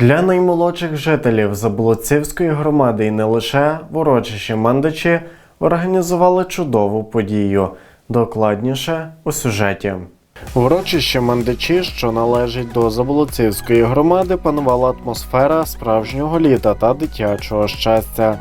Для наймолодших жителів Заболоцівської громади і не лише в урочищі Мандачі організували чудову подію. Докладніше у сюжеті. В урочищі Мандачі, що належить до Заболоцівської громади, панувала атмосфера справжнього літа та дитячого щастя.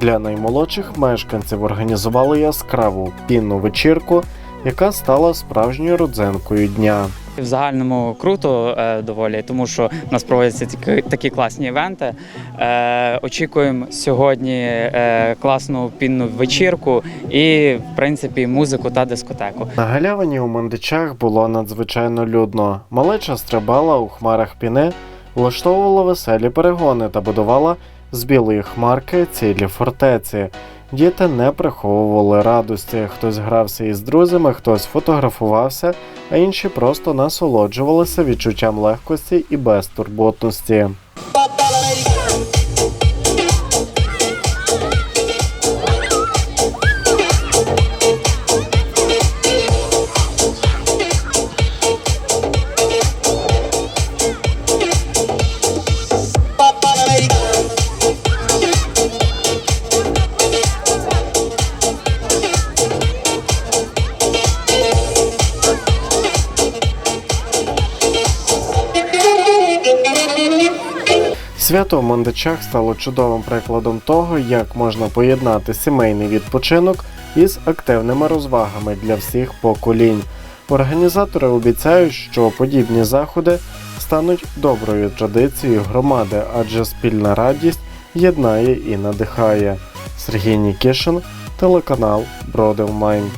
Для наймолодших мешканців організували яскраву пінну вечірку, яка стала справжньою родзинкою дня. В загальному круто е, доволі, тому що в нас проводяться такі, класні івенти. Е, очікуємо сьогодні е, класну пінну вечірку і, в принципі, музику та дискотеку. На галявині у Мандичах було надзвичайно людно. Малеча стрибала у хмарах піни, влаштовувала веселі перегони та будувала з білої хмарки цілі фортеці. Діти не приховували радості. Хтось грався із друзями, хтось фотографувався, а інші просто насолоджувалися відчуттям легкості і безтурботності. Свято в Мандичах стало чудовим прикладом того, як можна поєднати сімейний відпочинок із активними розвагами для всіх поколінь. Організатори обіцяють, що подібні заходи стануть доброю традицією громади, адже спільна радість єднає і надихає. Сергій Нікішин, телеканал Бродив Майн.